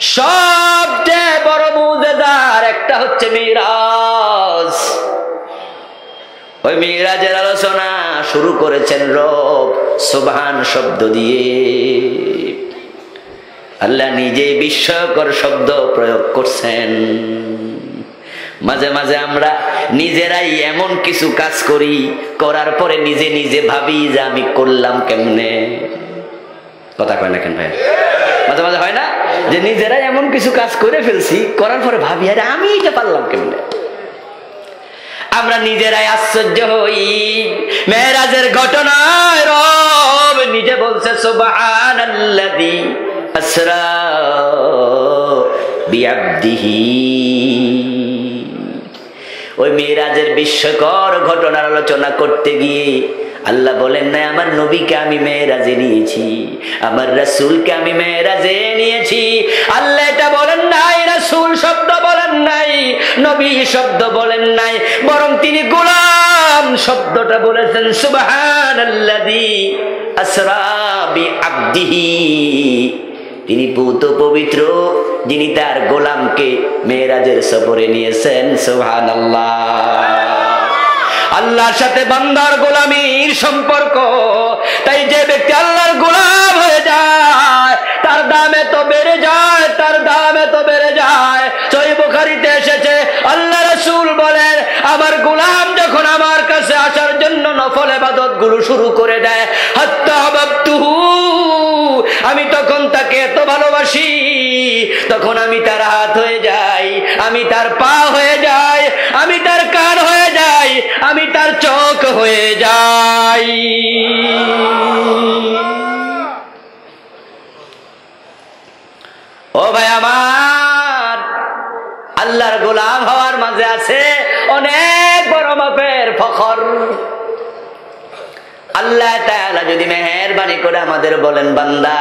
সবচেয়ে বড় মুজেদার একটা হচ্ছে মিরাজ। ওই মিরাজের আলোচনা শুরু করেছেন রব, সুবহান শব্দ দিয়ে। আল্লাহ নিজে বিস্ময়কর শব্দ প্রয়োগ করছেন। মাঝে মাঝে আমরা নিজেরাই এমন কিছু কাজ করি, করার পরে নিজে নিজে ভাবি যে আমি করলাম কেমনে। কথা কয় না কেন ভাই মাঝে মাঝে হয় না? যে নিজেরাই এমন কিছু কাজ করে ফেলছি, করার পরে ভাবি, আরে আমি এটা পারলাম কেমনে? আমরা নিজেরাই আশ্চর্য হই। মেয়েরাজের ঘটনায় রব নিজে বলছে বিআবদিহি। ওই মেয়েরাজের বিস্ময়কর ঘটনার আলোচনা করতে গিয়ে আল্লাহ বলেন, না, আমার নবীকে আমি মেয়েরাজে নিয়েছি, আমার রাসূলকে আমি মেয়েরাজে নিয়েছি। আল্লাহ এটা বলেন নাই, রাসূল শব্দ বলেন নাই, নবী শব্দ বলেন নাই, বরং তিনি গোলাম শব্দটা বলেছেন, সুবহানাল্লাযী আসরা বিআবদিহি। তিনি পুত পবিত্র, যিনি তার গোলামকে মেয়েরাজের সফরে নিয়েছেন সোহান আল্লাহর সাথে বান্দার গোলামির সম্পর্ক। তাই যে ব্যক্তি আল্লাহর গোলাম হয়ে যায়, তার দাম এত বেড়ে যায়, তার দাম এত বেড়ে যায়। সই বুখারিতে এসেছে, আল্লাহ রসুল বলেন, আমার গোলাম যখন আমার কাছে আসার জন্য নফল এবাদতগুলো শুরু করে দেয় হত্যা আমি তখন তাকে এত ভালোবাসি, তখন আমি তার হাত হয়ে যাই, আমি তার পা হয়ে যাই আমি তার কান হয়ে যাই আমি তার চোখ হয়ে যাই। ও ভাই আমার, আল্লাহর গোলাম হওয়ার মাঝে আছে অনেক বড় মাপের ফখর। আল্লাহ যদি মেহেরবানি করে আমাদের বলেন, বান্দা,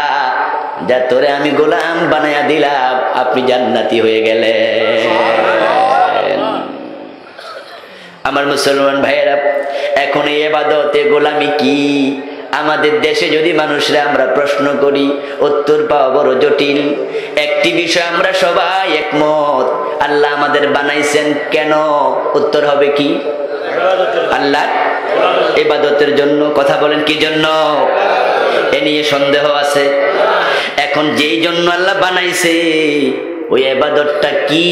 যা তোরে আমি গোলাম বানায়া দিলাম, আপনি জান্নাতি হয়ে গেলেন। আমার মুসলমান ভাইয়েরা, এখন এই এবাদতে গোলামি কি? আমাদের দেশে যদি মানুষরা আমরা প্রশ্ন করি, উত্তর পাওয়া বড় জটিল। একটি বিষয় আমরা সবাই একমত। আল্লাহ আমাদের বানাইছেন কেন? উত্তর হবে কি? আল্লাহ এবাদতের জন্য কথা বলেন কি জন্য? এ নিয়ে সন্দেহ আছে। এখন যেই জন্য আল্লাহ বানাইছে, ওই এবাদতটা কি?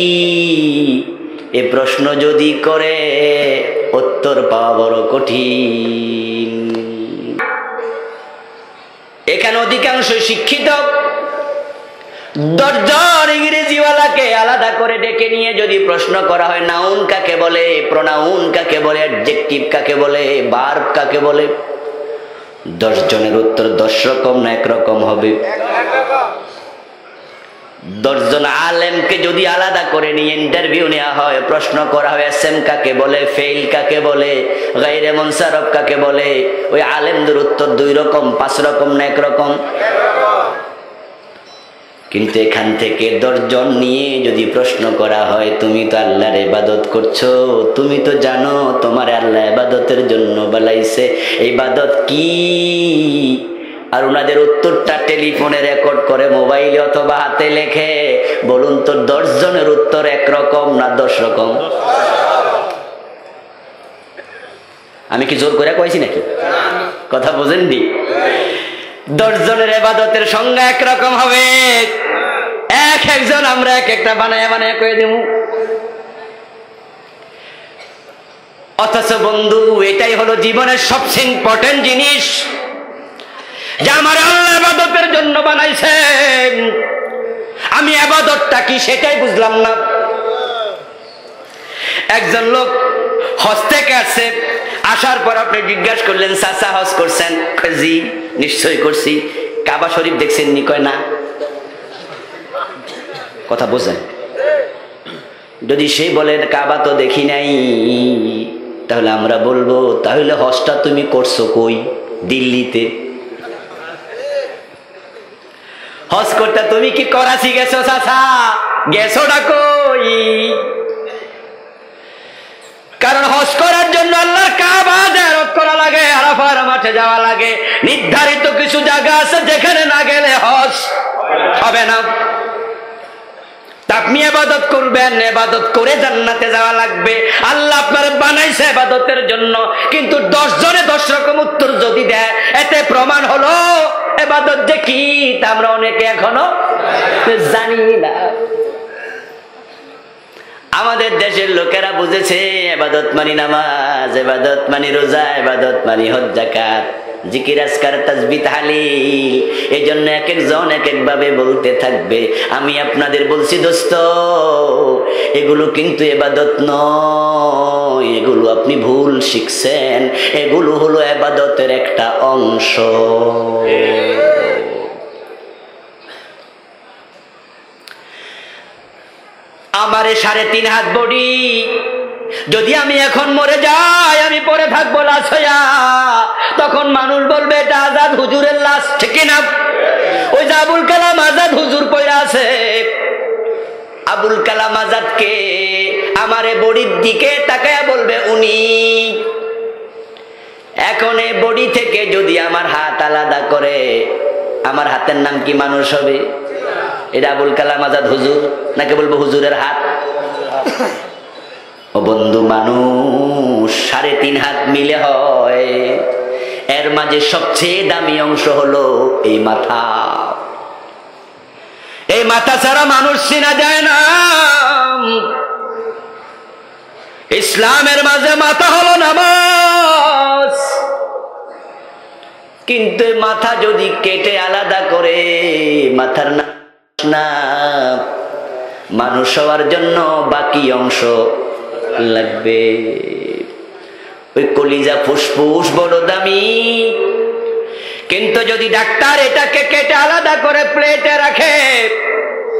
এ প্রশ্ন যদি করে, উত্তর পাওয়া বড় কঠিন। এখানে অধিকাংশ শিক্ষিত। দশজন ইংরেজিওয়ালাকে আলাদা করে ডেকে নিয়ে যদি প্রশ্ন করা হয়, নাউন কাকে বলে, প্রনাউন কাকে বলে, অ্যাডজেক্টিভ কাকে বলে বার্ব কাকে বলে দশ জনের উত্তর দশ রকম না একরকম হবে। দশজন আলেমকে যদি আলাদা করে নিয়ে ইন্টারভিউ নেওয়া হয়, প্রশ্ন করা হয় এস এম কাকে বলে, ফেইল কাকে বলে গাইরে মনসারফ কাকে বলে? ওই আলেমদের উত্তর দুই রকম, পাঁচ রকম না একরকম কিন্তু এখান থেকে দশজন নিয়ে যদি প্রশ্ন করা হয়, তুমি তো আল্লাহর ইবাদত করছ, তুমি তো জানো তোমার আল্লাহ ইবাদতের জন্য বলাইছে, ইবাদত কি? আর ওনাদের উত্তরটা টেলিফোনে রেকর্ড করে মোবাইলে অথবা হাতে লেখে। বলুন তো দশ জনের উত্তর একরকম না দশ রকম আমি কি জোর করে কয়েছি নাকি? কথা বোঝেন দি দশ জনের এবাদতের সংজ্ঞা একরকম হবে। এক একজন আমরা এক একটা বানায় বানায় করে দেব। অথচ বন্ধু, এটাই হলো জীবনের সবচেয়ে ইম্পর্টেন্ট জিনিস। যে আমার আল্লাহ আবাদতের জন্য বানাইছেন আমি আবাদতটা কি সেটাই বুঝলাম না। একজন লোক হজ থেকে আসছে, আসার পর আপনি জিজ্ঞাসা করলেন, চাচা, হজ করছেন? জি নিশ্চয় করছি। কাবা শরীফ দেখছেন নি? কয়, না। কথা বোঝেন। যদি সে বলে, কাবা তো দেখি নাই, তাহলে আমরা বলব, তাহলে হজটা তুমি করছ কই দিল্লিতে হজ করতে তুমি কি করাচি গেছো, চাচা? গেছো ডাকো কই? কারণ হজ করার জন্য আল্লাহর কাবা জিয়ারত করা লাগে, আরাফার মাঠে যাওয়া লাগে। নির্ধারিত কিছু জায়গা আছে যেখানে না গেলে হজ হবে না। এবাদত করবেন এবাদত করে জান্নাতে যাওয়া লাগবে। আল্লাহ আপনার বানাইছে এবাদতের জন্য, কিন্তু দশ জনে দশ রকম উত্তর যদি দেয়, এতে প্রমাণ হলো এবাদত যে কি, তা আমরা অনেকে এখনও জানি না। আমাদের দেশের লোকেরা বুঝেছে এবাদত মানি নামাজ এবাদত মানি রোজা এবাদত মানি হজ্জাকাত। জিকির তাজবি এই জন্য এক একজন এক বলতে থাকবে, আমি আপনাদের বলছি, দোস্ত, এগুলো কিন্তু এবাদত নয়। এগুলো আপনি ভুল শিখছেন। এগুলো হলো এবাদতের একটা অংশ। আমারে সাড়ে তিন হাত বডি। যদি আমি এখন মরে যাই, আমি পরে থাকব লাশ হইয়া। তখন মানুষ বলবে, এটা আজাদ হুজুরের লাশ। ঠিক না ওই যে আবুল কালাম আজাদ হুজুর পয়রা আছে। আবুল কালাম আজাদকে আমারে বডির দিকে তাকায়া বলবে, উনি এখন এই বডি থেকে যদি আমার হাত আলাদা করে, আমার হাতের নাম কি মানুষ হবে? এটা আবুল কালাম আজাদ হুজুর, নাকি বলব হুজুরের হাত? ও বন্ধু মানুষ, সাড়ে তিন হাত মিলে হয়। এর মাঝে সবচেয়ে দামি অংশ হলো এই মাথা। এই মাথা ছাড়া মানুষ চেনা যায় না। ইসলামের মাঝে মাথা হলো নামাজ। কিন্তু মাথা যদি কেটে আলাদা করে, মাথার না। মানুষ হওয়ার জন্য বাকি অংশ লাগবে। ওই কলিজা ফুসফুস বড় দামি। কিন্তু যদি ডাক্তার এটাকে কেটে আলাদা করে প্লেটে রাখে,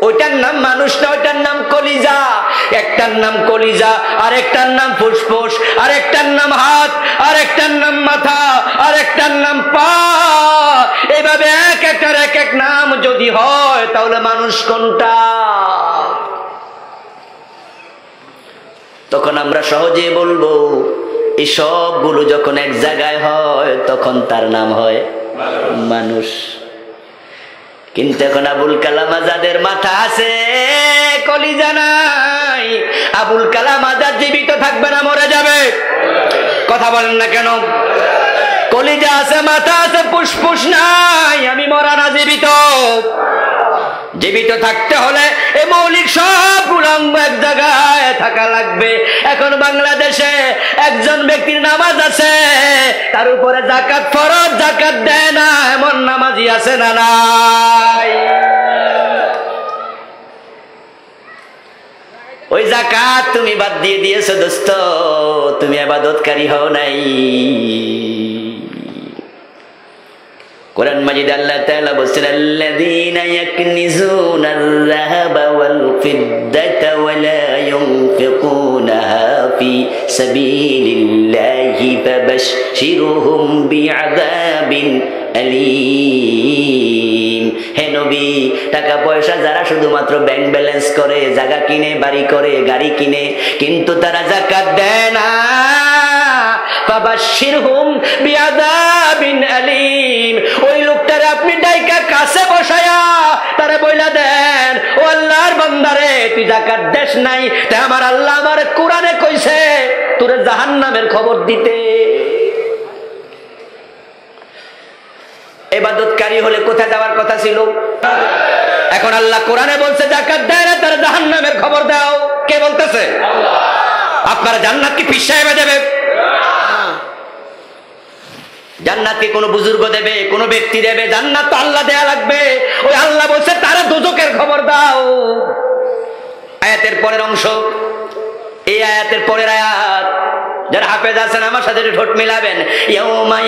ওইটার নাম মানুষ না, ওইটার নাম কলিজা। একটার নাম কলিজা আর একটার নাম ফুসফুস আর একটার নাম হাত আর একটার নাম মাথা আর একটার নাম পা। এভাবে এক একটার এক এক নাম যদি হয়, তাহলে মানুষ কোনটা? তখন আমরা সহজে বলব, এই সবগুলো যখন এক জায়গায় হয়, তখন তার নাম হয় মানুষ। কিন্তু এখন আবুল কালাম আজাদের মাথা আছে, কলিজা নাই। আবুল কালাম আজাদ জীবিত থাকবে না, মরে যাবে। কথা বলেন না কেন? কলিজা আছে, মাথা আছে পুষ্পুষ নাই, আমি মরা না জীবিত। জীবিত থাকতে হলে এ মৌলিক সব অঙ্গ এক জায়গায় থাকা লাগবে। এখন বাংলাদেশে একজন ব্যক্তির নামাজ আছে, তার উপরে জাকাত ফরজ জাকাত দেয় না, এমন নামাজি আছে না নাই? ওই জাকাত তুমি বাদ দিয়ে দিয়েছ, দোস্ত, তুমি আবাদতকারী হও নাই। কোরআন মাজিদ আল্লাহ তাআলা বলেন আল্লাযীনা ইয়াকনিজুনার যাহাবা ওয়াল ফিদ্দাতা ওয়া লা ইউনফিকুনাহা ফি সাবিলিল্লাহি বিআযাবিন আলীম. হে নবী টাকা পয়সা যারা শুধুমাত্র ব্যাংক ব্যালেন্স করে, জায়গা কিনে, বাড়ি করে, গাড়ি কিনে, কিন্তু তারা জাকাত দেয় না। ফাবাশশিরহুম বিআযাবিন আলীম। ওই লোকটারে আপনি ডাইকা কাছে বসায়া বইলা দেন। ও আল্লাহর তুই দেশ নাই আমার আল্লাহ আমার কোরআনে কইছে, তোরে জাহান্নামের খবর দিতে। এবাদতকারী হলে কোথায় যাওয়ার কথা ছিল? এখন আল্লাহ কোরআনে বলছে জাকাত দেয় না তার জাহান্নামের খবর দাও। কে বলতেছে? আপনারা জান্নাত কি পিস সাহেবে দেবে। জান্নাত কি কোনো বুজুর্গ দেবে, কোনো ব্যক্তি দেবে, জান্নাত তো আল্লাহ দেয়া লাগবে। ওই আল্লাহ বলছে, তারা দুজকের খবর দাও। আয়াতের পরের অংশ, এই আয়াতের পরের আয়াত, যারা হাফেজ আছেন, আমার সাথে ঠোঁট মিলাবেন। ইউহমা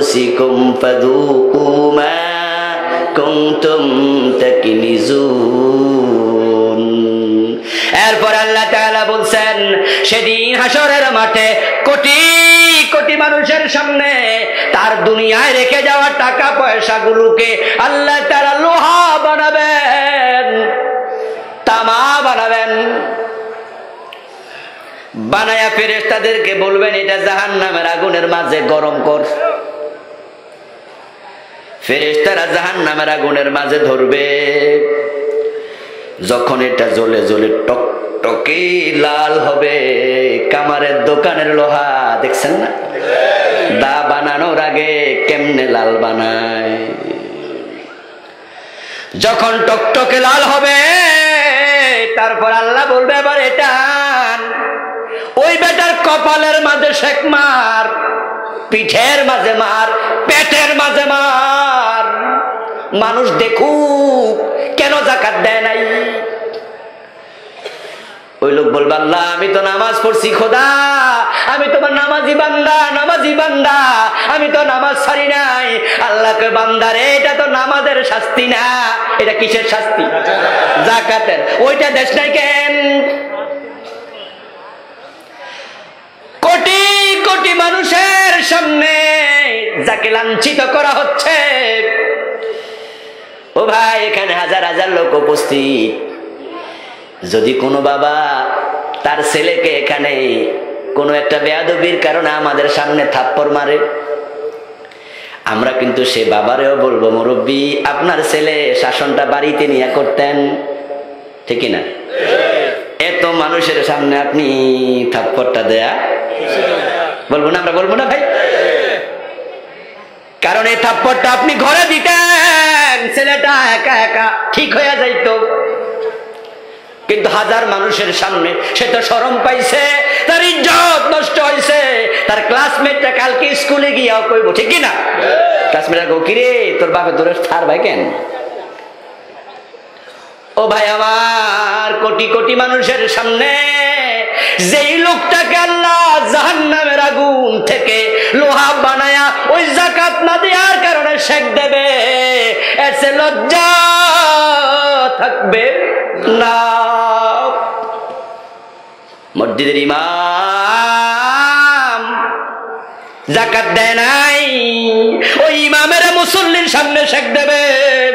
أنفسكم فذوقوا ما كنتم تكنزون. এরপর আল্লাহ তাআলা বলছেন, সেদিন হাসরের মাঠে কোটি কোটি মানুষের সামনে তার দুনিয়ায় রেখে যাওয়া টাকা পয়সা গুলোকে আল্লাহ তারা লোহা বানাবেন, তামা বানাবেন। বানায়া ফেরেস তাদেরকে বলবেন, এটা জাহান নামের আগুনের মাঝে গরম কর। ফেরেশতারা জাহান্নামের আগুনের মাঝে ধরবে। যখন এটা জ্বলে জ্বলে টক টকে লাল হবে, কামারের দোকানের লোহা, দেখছেন না? দা বানানোর আগে কেমনে লাল বানায়? যখন টকটকে লাল হবে, তারপর আল্লাহ বলবে, এবার এটা ওই বেটার কপালের মাঝে শেখ মার, পিঠের মাঝে মার, পেটের মাঝে মার। মানুষ দেখুক, কেন জাকাত দেয় নাই? ওই লোক বলবে, আল্লাহ, আমি তো নামাজ পড়ছি, খোদা। আমি তোমার নামাজি বান্দা নামাজি বান্দা। আমি তো নামাজ ছাড়ি নাই। আল্লাহকে বান্দারে এটা তো নামাজের শাস্তি না। এটা কিসের শাস্তি? জাকাতের। ওইটা দেশ নাই কেন? কোটি কোটি মানুষের সামনে যাকে লাঞ্ছিত করা হচ্ছে ভাই, এখানে হাজার হাজার লোক উপস্থিত। যদি কোনো বাবা তার ছেলেকে এখানে কোনো একটা বেয়াদবির কারণে আমাদের সামনে থাপ্পড় মারে, আমরা কিন্তু সে বাবারেও বলব, মুরব্বী, আপনার ছেলে শাসনটা বাড়িতে নিয়ে করতেন। ঠিক না? এত মানুষের সামনে আপনি থাপ্পড়টা দেয়া? বলব না, আমরা বলব না ভাই? কারণ এই থাপ্পড়টা আপনি ঘরে দিতেন। ছেলেটা একা একা ঠিক হয়ে যাইত। কিন্তু হাজার মানুষের সামনে সে তো সরম পাইছে তার ইজ্জত নষ্ট হয়েছে তার ক্লাসমেটটা কালকে স্কুলে গিয়াও কইব ঠিক কিনা? ক্লাসমেট কো কিরে তোর বাপে তোর থার ভাই কেন? ও ভাই আমার কোটি কোটি মানুষের সামনে যেই লোকটাকে আল্লাহ জাহান্নামের আগুন থেকে লোহা বানায়া ওই জাকাত না দেওয়ার কারণে শেখ দেবে, এসে লজ্জা থাকবে না। মসজিদের ইমাম জাকাত দেয় নাই, ওই ইমামের মুসল্লির সামনে শেখ দেবেন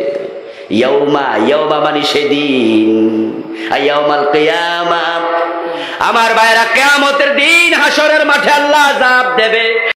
মানে আমার ভাইরা কেয়ামতের দিন হাসরের মাঠে আল্লাহ জাপ দেবে।